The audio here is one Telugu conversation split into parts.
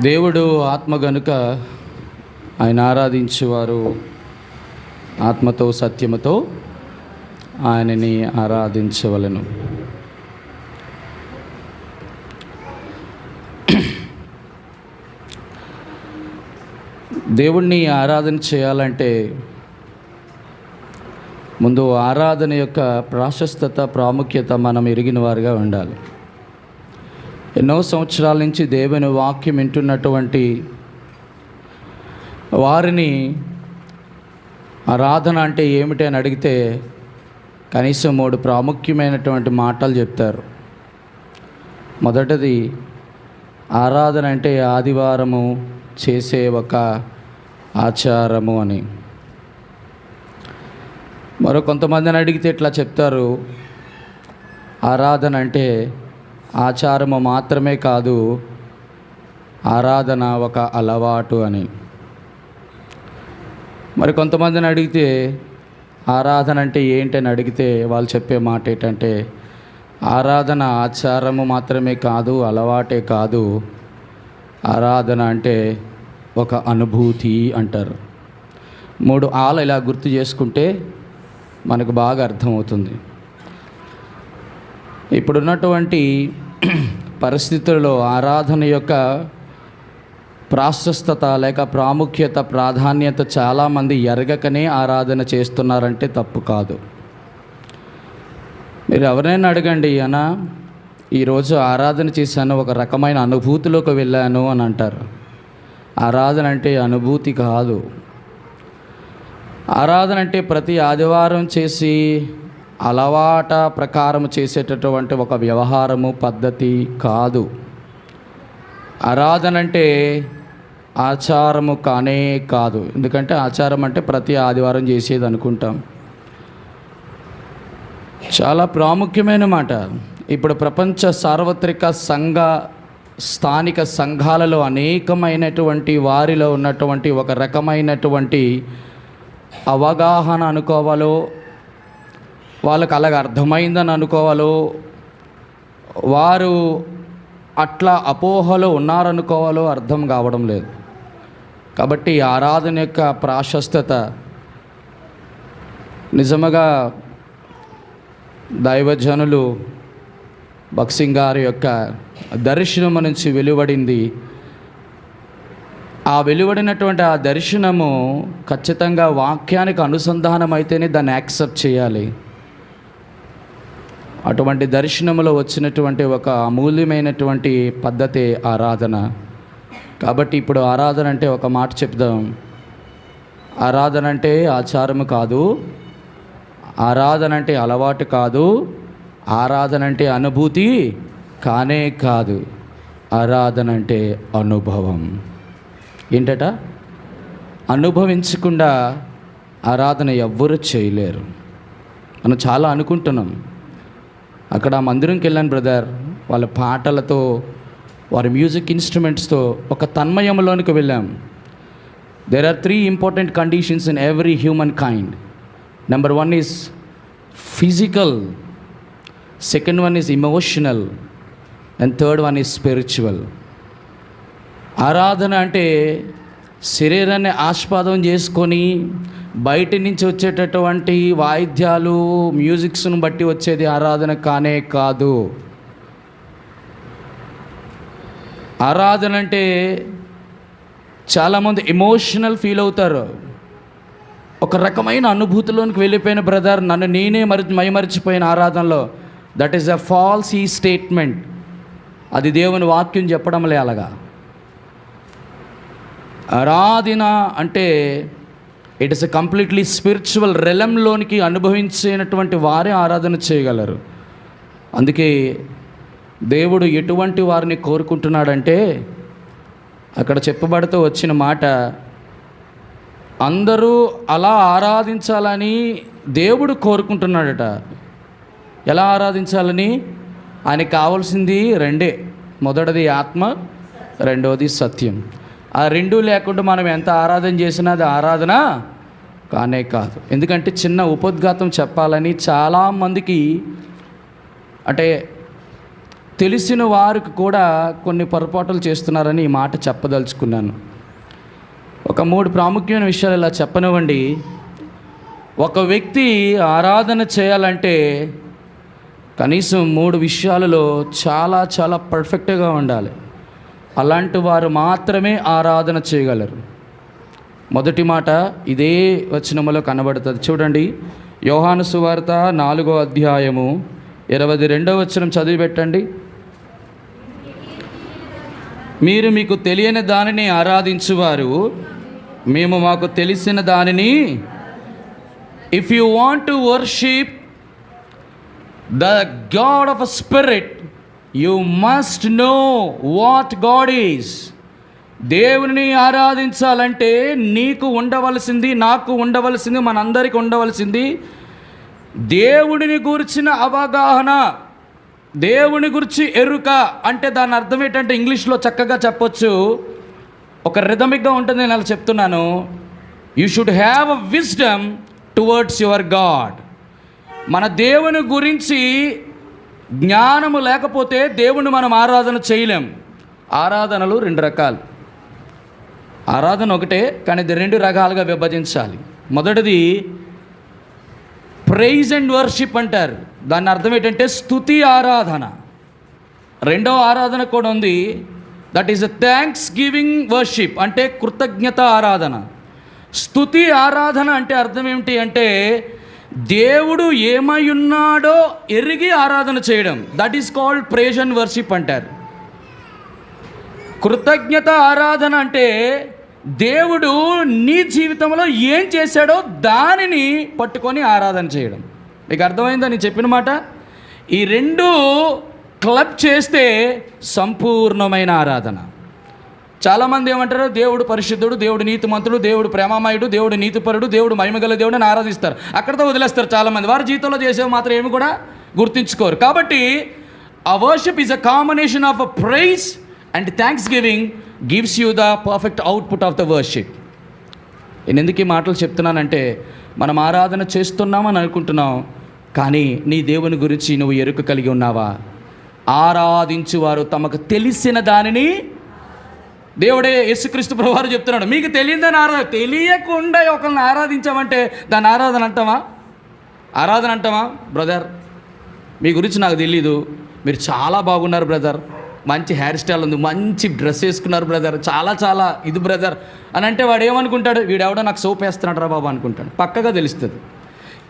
దేవుడు ఆత్మ గనుక ఆయన ఆరాధించేవారు ఆత్మతో సత్యముతో ఆయనని ఆరాధించవలను. దేవుణ్ణి ఆరాధన చేయాలంటే ముందు ఆరాధన యొక్క ప్రాశస్తత ప్రాముఖ్యత మనం ఎరిగిన వారుగా ఉండాలి. ఎన్నో సంవత్సరాల నుంచి దేవుని వాక్యం వింటున్నటువంటి వారిని ఆరాధన అంటే ఏమిటి అని అడిగితే కనీసం మూడు ప్రాముఖ్యమైనటువంటి మాటలు చెప్తారు. మొదటిది ఆరాధన అంటే ఆదివారము చేసే ఒక ఆచారము అని. మరో కొంతమందిని అడిగితే ఇట్లా చెప్తారు ఆరాధన అంటే ఆచారము మాత్రమే కాదు ఆరాధన ఒక అలవాటు అని. మరి కొంతమందిని అడిగితే ఆరాధన అంటే ఏంటని అడిగితే వాళ్ళు చెప్పే మాట ఏంటంటే ఆరాధన ఆచారము మాత్రమే కాదు అలవాటే కాదు. ఆరాధన అంటే ఒక అనుభూతి అంటారు. మూడు ఆలు ఇలా గుర్తు చేసుకుంటే మనకు బాగా అర్థమవుతుంది. ఇప్పుడున్నటువంటి పరిస్థితుల్లో ఆరాధన యొక్క ప్రాశస్తత లేక ప్రాముఖ్యత ప్రాధాన్యత చాలామంది ఎరగకనే ఆరాధన చేస్తున్నారంటే తప్పు కాదు. మీరు ఎవరైనా అడగండి అన్న ఈరోజు ఆరాధన చేశాను ఒక రకమైన అనుభూతిలోకి వెళ్ళాను అని అంటారు. ఆరాధన అంటే అనుభూతి కాదు. ఆరాధన అంటే ప్రతి ఆదివారం చేసి అలవాట ప్రకారం చేసేటటువంటి ఒక వ్యవహారము పద్ధతి కాదు. ఆరాధన అంటే ఆచారము కానే కాదు. ఎందుకంటే ఆచారం అంటే ప్రతి ఆదివారం చేసేది అనుకుంటాం. చాలా ప్రాముఖ్యమైన మాట. ఇప్పుడు ప్రపంచ సార్వత్రిక సంఘ స్థానిక సంఘాలలో అనేకమైనటువంటి వారిలో ఉన్నటువంటి ఒక రకమైనటువంటి అవగాహన అనుకోవాలో వాళ్ళకి అలాగ అర్థమైందని అనుకోవాలో వారు అట్లా అపోహలో ఉన్నారనుకోవాలో అర్థం కావడం లేదు. కాబట్టి ఆరాధన యొక్క ప్రాశస్తత నిజముగా దైవజనులు బక్సింగ్ గారి యొక్క దర్శనము నుంచి వెలువడింది. ఆ వెలువడినటువంటి ఆ దర్శనము ఖచ్చితంగా వాక్యానికి అనుసంధానం అయితేనే దాన్ని యాక్సెప్ట్ చేయాలి. అటువంటి దర్శనములో వచ్చినటువంటి ఒక అమూల్యమైనటువంటి పద్ధతి ఆరాధన. కాబట్టి ఇప్పుడు ఆరాధన అంటే ఒక మాట చెప్దాం. ఆరాధన అంటే ఆచారము కాదు. ఆరాధన అంటే అలవాటు కాదు. ఆరాధన అంటే అనుభూతి కానే కాదు. ఆరాధన అంటే అనుభవం. ఏంటట? అనుభవించకుండా ఆరాధన ఎవ్వరూ చేయలేరు. మనం చాలా అనుకుంటున్నాం. అక్కడ ఆ మందిరంకి వెళ్ళాను బ్రదర్. వాళ్ళ పాటలతో వారి మ్యూజిక్ ఇన్స్ట్రుమెంట్స్తో ఒక తన్మయంలోనికి వెళ్ళాం. There are three important conditions in every human kind number one is physical second one is emotional and third one is spiritual ఆరాధన అంటే శరీరాన్ని ఆస్పాదం చేసుకొని బయట నుంచి వచ్చేటటువంటి వాయిద్యాలు మ్యూజిక్స్ను బట్టి వచ్చేది ఆరాధన కానే కాదు. ఆరాధన అంటే చాలామంది ఎమోషనల్ ఫీల్ అవుతారు. ఒక రకమైన అనుభూతిలోనికి వెళ్ళిపోయిన బ్రదర్ నన్ను నేనే మరి మైమరిచిపోయిన ఆరాధనలో. దట్ ఈస్ అ ఫాల్స్ ఈ స్టేట్మెంట్ అది దేవుని వాక్యం చెప్పడంలే అలాగా. ఆరాధన అంటే it is a completely spiritual రెలంలోనికి అనుభవించినటువంటి వారే ఆరాధన చేయగలరు. అందుకే దేవుడు ఎటువంటి వారిని కోరుకుంటున్నాడంటే అక్కడ చెప్పబడుతూ వచ్చిన మాట అందరూ అలా ఆరాధించాలని దేవుడు కోరుకుంటున్నాడట. ఎలా ఆరాధించాలని? ఆయనకి కావాల్సింది రెండే. మొదటిది ఆత్మ రెండవది సత్యం. ఆ రెండు లేకుండా మనం ఎంత ఆరాధన చేసినా అది ఆరాధన కానే కాదు. ఎందుకంటే చిన్న ఉపోద్ఘాతం చెప్పాలని చాలామందికి అంటే తెలిసిన వారికి కూడా కొన్ని పొరపాట్లు చేస్తున్నారని ఈ మాట చెప్పదలుచుకున్నాను. ఒక మూడు ప్రాముఖ్యమైన విషయాలు ఇలా చెప్పనివ్వండి. ఒక వ్యక్తి ఆరాధన చేయాలంటే కనీసం మూడు విషయాలలో చాలా చాలా పర్ఫెక్ట్గా ఉండాలి. అలాంటి వారు మాత్రమే ఆరాధన చేయగలరు. మొదటి మాట ఇదే వచనములో కనబడుతుంది. చూడండి యోహాను సువార్త నాలుగో అధ్యాయము ఇరవై రెండవ వచనం చదివి పెట్టండి మీరు మీకు తెలియని దానిని ఆరాధించువారు. మేము మాకు తెలిసిన దానిని if you want to worship the God of a spirit you must know what God is దేవుని ఆరాధించాలంటే నీకు ఉండవలసింది నాకు ఉండవలసింది మనందరికి ఉండవలసింది దేవుడిని గురించిన అవగాహన దేవుని గురించి ఎరుక అంటే దాని అర్థం ఏంటంటే ఇంగ్లీష్లో చక్కగా చెప్పొచ్చు. ఒక రిథమిక్గా ఉంటుంది నేను అలా చెప్తున్నాను. You should have a wisdom towards your God మన దేవుని గురించి జ్ఞానము లేకపోతే దేవుణ్ణి మనం ఆరాధన చేయలేం. ఆరాధనలు రెండు రకాలు. ఆరాధన ఒకటే కానీ ఇది రెండు రకాలుగా విభజించాలి. మొదటిది ప్రైజ్ అండ్ వర్షిప్ అంటారు. దాని అర్థం ఏంటంటే స్తుతి ఆరాధన. రెండవ ఆరాధన కూడా ఉంది. That is a thanksgiving worship అంటే కృతజ్ఞత ఆరాధన. స్థుతి ఆరాధన అంటే అర్థం ఏమిటి అంటే దేవుడు ఏమై ఉన్నాడో ఎరిగి ఆరాధన చేయడం. That is called praise and worship అంటారు. కృతజ్ఞత ఆరాధన అంటే దేవుడు నీ జీవితంలో ఏం చేశాడో దానిని పట్టుకొని ఆరాధన చేయడం. మీకు అర్థమైందా నేను చెప్పిన మాట? ఈ రెండు క్లబ్ చేస్తే సంపూర్ణమైన ఆరాధన. చాలామంది ఏమంటారు? దేవుడు పరిశుద్ధుడు దేవుడు నీతిమంతుడు దేవుడు ప్రేమమాయుడు దేవుడు నీతిపరుడు దేవుడు మహిమగల దేవుడు అని ఆరాధిస్తారు. అక్కడితో వదిలేస్తారు చాలామంది. వారి జీవితంలో చేసేవి మాత్రం ఏమి కూడా గుర్తించుకోరు. కాబట్టి ఆ worship is a combination of a praise and thanksgiving gives you the perfect output of the worship నేను ఎందుకు ఈ మాటలు చెప్తున్నానంటే మనం ఆరాధన చేస్తున్నామని అనుకుంటున్నాం కానీ నీ దేవుని గురించి నువ్వు ఎరుక కలిగి ఉన్నావా? ఆరాధించువారు తమకు తెలిసిన దానిని దేవుడే యేసుక్రీస్తు ప్రభువారు చెప్తున్నాడు. మీకు తెలియదని ఆరాధన తెలియకుండా ఒకరిని ఆరాధించామంటే దాన్ని ఆరాధన అంటామా? ఆరాధన అంటామా బ్రదర్? మీ గురించి నాకు తెలీదు. మీరు చాలా బాగున్నారు బ్రదర్. మంచి హెయిర్ స్టైల్ ఉంది మంచి డ్రెస్ వేసుకున్నారు బ్రదర్. చాలా చాలా ఇది బ్రదర్. అని అంటే వాడు ఏమనుకుంటాడు? వీడెవడో నాకు సోప్ వేస్తున్నాడు రా బాబు అనుకుంటాడు. పక్కగా తెలుస్తుంది.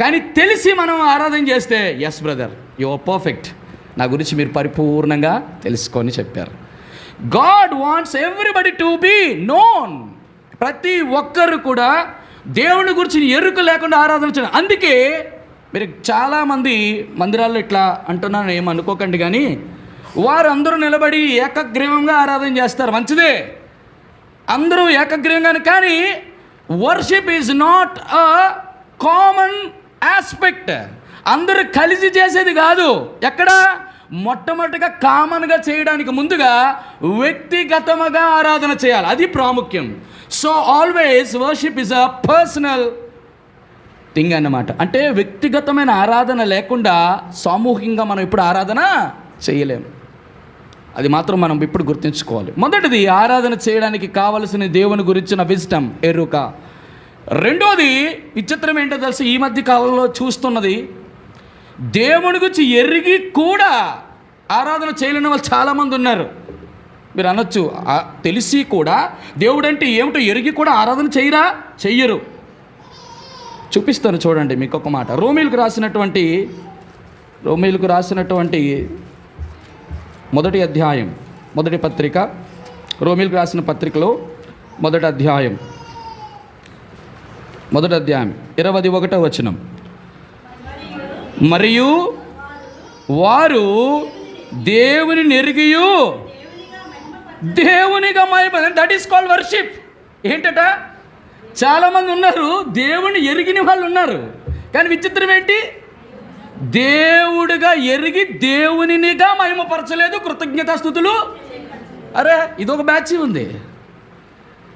కానీ తెలిసి మనం ఆరాధన చేస్తే ఎస్ బ్రదర్ యు పర్ఫెక్ట్ నా గురించి మీరు పరిపూర్ణంగా తెలుసుకొని చెప్పారు. God wants everybody to be known ప్రతి ఒక్కరు కూడా దేవుని గురించి ఎరుక లేకుండా ఆరాధన అందుకే మీరు చాలామంది మందిరాల్లో ఇట్లా అంటున్నాను ఏమనుకోకండి అనుకోకండి కానీ వారు అందరూ నిలబడి ఏకగ్రీవంగా ఆరాధన చేస్తారు. మంచిదే. అందరూ ఏకగ్రీవంగానే కానీ worship is not a common aspect అందరూ కలిసి చేసేది కాదు. ఎక్కడ? మొట్టమొదటిగా కామన్గా చేయడానికి ముందుగా వ్యక్తిగతముగా ఆరాధన చేయాలి. అది ప్రాముఖ్యం. So always worship is a personal thing అన్నమాట. అంటే వ్యక్తిగతమైన ఆరాధన లేకుండా సామూహికంగా మనం ఇప్పుడు ఆరాధన చేయలేము అది మాత్రం మనం ఇప్పుడు గుర్తుంచుకోవాలి. మొదటిది ఆరాధన చేయడానికి కావలసిన దేవుని గురించిన విజ్డమ్ ఎరుక. రెండోది విచిత్రం ఏంటో తెలుసు? ఈ మధ్య కాలంలో చూస్తున్నది దేవుని గురించి ఎరిగి కూడా ఆరాధన చేయలేని వాళ్ళు చాలామంది ఉన్నారు. మీరు అనొచ్చు తెలిసి కూడా దేవుడంటే ఏమిటో ఎరిగి కూడా ఆరాధన చేయరా? చెయ్యరు. చూపిస్తాను చూడండి మీకు ఒక మాట. రోమిలకు రాసినటువంటి రోమిలకు రాసినటువంటి మొదటి అధ్యాయం మొదటి పత్రిక రోమిలకు రాసిన పత్రికలో మొదటి అధ్యాయం మొదటి అధ్యాయం ఇరవై ఒకటో వచనం. మరియు వారు దేవుని నెరిగియు. దేవునిగా మారిపోయింది దట్ ఈస్ కాల్డ్ వర్షిప్ ఏంటట? చాలామంది ఉన్నారు దేవుని ఎరిగిన వాళ్ళు ఉన్నారు. కానీ విచిత్రం ఏంటి? దేవుడిగా ఎరిగి దేవునినిగా మహిమపరచలేదు. కృతజ్ఞతాస్థుతులు అరే ఇదొక బ్యాచ్ ఉంది.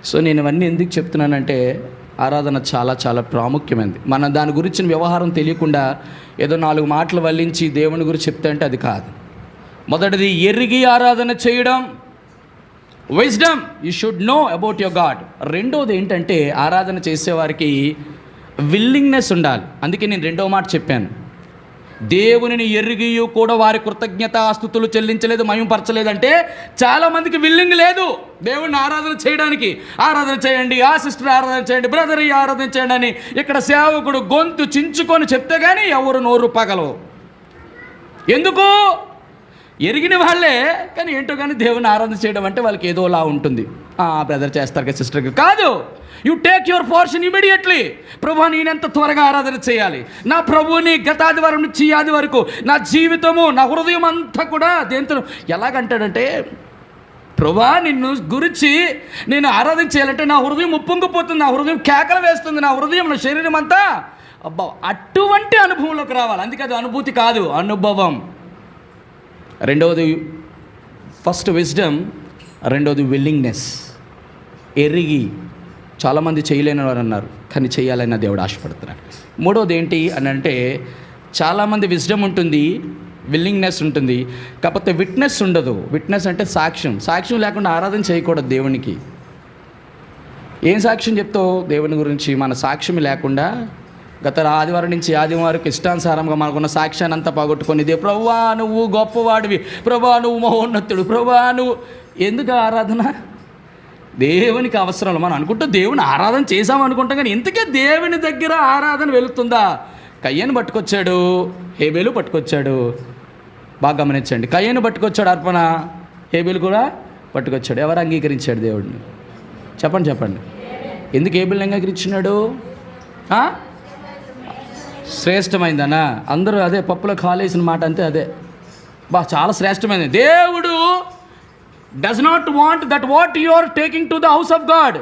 సో నేను ఇవన్నీ ఎందుకు చెప్తున్నానంటే ఆరాధన చాలా చాలా ప్రాముఖ్యమైనది మన దాని గురించిన వ్యవహారం తెలియకుండా ఏదో నాలుగు మాటలు వల్లించి దేవుని గురించి చెప్తే అంటే అది కాదు. మొదటిది ఎరిగి ఆరాధన చేయడం. Wisdom you should know about your God రెండోది ఏంటంటే ఆరాధన చేసేవారికి విల్లింగ్నెస్ ఉండాలి. అందుకే నేను రెండో మాట చెప్పాను. దేవునిని ఎరిగియు కూడా వారి కృతజ్ఞత ఆస్తుతులు చెల్లించలేదు మయంపరచలేదంటే చాలామందికి విల్లింగ్ లేదు దేవుణ్ణి ఆరాధన చేయడానికి. ఆరాధన చేయండి ఆ సిస్టర్ ఆరాధన చేయండి బ్రదర్ ఈ ఆరాధన చేయండి అని ఇక్కడ సేవకుడు గొంతు చించుకొని చెప్తే కానీ ఎవరు నోరు పగలవు. ఎందుకు? ఎరిగిన వాళ్ళే కానీ ఏంటో కానీ దేవుని ఆరాధన చేయడం అంటే వాళ్ళకి ఏదోలా ఉంటుంది. బ్రదర్ చేస్తారు కదా సిస్టర్కి. కాదు! You take your portion immediately ప్రభు నేనెంత త్వరగా ఆరాధన చేయాలి? నా ప్రభువుని గతాదివారం నుంచి ఆది వరకు నా జీవితము నా హృదయం అంతా కూడా దేంతో ఎలాగంటాడంటే ప్రభా నిన్ను గురించి నేను ఆరాధన చేయాలంటే నా హృదయం ఉప్పొంగిపోతుంది నా హృదయం కేకలు వేస్తుంది నా హృదయం నా శరీరం అంతా అబ్బా అటువంటి అనుభవంలోకి రావాలి. అందుకే అది అనుభూతి కాదు అనుభవం. రెండవది ఫస్ట్ విజ్డమ్ రెండవది విల్లింగ్నెస్ ఎరిగి చాలామంది చేయలేని వారు అన్నారు కానీ చేయాలని దేవుడు ఆశపడుతున్నాడు. మూడవది ఏంటి అని అంటే చాలామంది విజ్డమ్ ఉంటుంది విల్లింగ్నెస్ ఉంటుంది కాకపోతే విట్నెస్ ఉండదు. విట్నెస్ అంటే సాక్ష్యం. సాక్ష్యం లేకుండా ఆరాధన చేయకూడదు దేవునికి. ఏం సాక్ష్యం చెప్తావు దేవుని గురించి? మన సాక్ష్యం లేకుండా గత ఆదివారం నుంచి ఆదివారం ఇష్టానుసారంగా మనకున్న సాక్ష్యాన్ని అంతా పోగొట్టుకొని ఇదే ప్రభా నువ్వు గొప్పవాడివి. ప్రభా నువ్వు మహోన్నతుడు. ప్రభా నువ్వు ఎందుకు ఆరాధన? దేవునికి అవసరం మనం అనుకుంటే దేవుని ఆరాధన చేసాం అనుకుంటాం కానీ ఇంతకే దేవుని దగ్గర ఆరాధన వెళుతుందా? కయ్యను పట్టుకొచ్చాడు హేబేలు పట్టుకొచ్చాడు. బాగా గమనించండి. కయ్యను పట్టుకొచ్చాడు అర్పణ హేబేలు కూడా పట్టుకొచ్చాడు. ఎవరు అంగీకరించాడు దేవుడిని చెప్పండి చెప్పండి. ఎందుకు ఏబిల్ని అంగీకరించినాడు? శ్రేష్టమైందనా? అందరూ అదే పప్పులో కాలేసిన మాట అంతే అదే. బా చాలా శ్రేష్టమైనది దేవుడు does not want that what you are taking to the house of God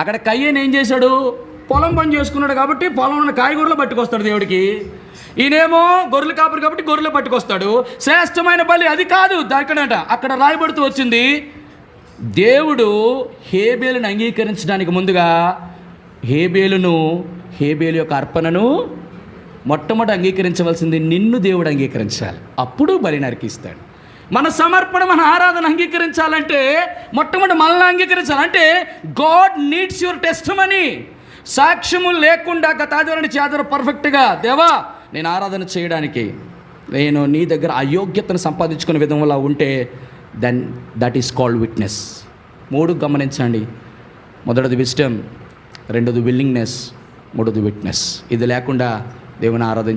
అక్కడ కయ్యని ఏం చేశాడు? పొలం పని చేసుకున్నాడు కాబట్టి పొలం ఉన్న కాయగూరలు పట్టుకొస్తాడు దేవుడికి. ఈయనేమో గొర్రెలు కాపురు కాబట్టి గొర్రెలు పట్టుకొస్తాడు. శ్రేష్టమైన బలి అది కాదు. దక్కడట అక్కడ రాయబడుతూ వచ్చింది దేవుడు హేబేలును అంగీకరించడానికి ముందుగా హేబేలును హేబేలు యొక్క అర్పణను మొట్టమొదటి అంగీకరించవలసింది నిన్ను దేవుడు అంగీకరించాలి. అప్పుడు బలి నరికిస్తాడు. మన సమర్పణ మన ఆరాధన అంగీకరించాలంటే మొట్టమొదటి మనల్ని అంగీకరించాలి అంటే God needs your testimony సాక్ష్యము లేకుండా గత ఆదివారం చేదరు పర్ఫెక్ట్గా దేవా నేను ఆరాధన చేయడానికి నేను నీ దగ్గర అయోగ్యతను సంపాదించుకునే విధంలో ఉంటే then that is called witness మూడు గమనించండి. మొదటిది విస్టమ్ రెండోది విల్లింగ్నెస్ మూడోది విట్నెస్ ఇది లేకుండా దేవుని ఆరాధన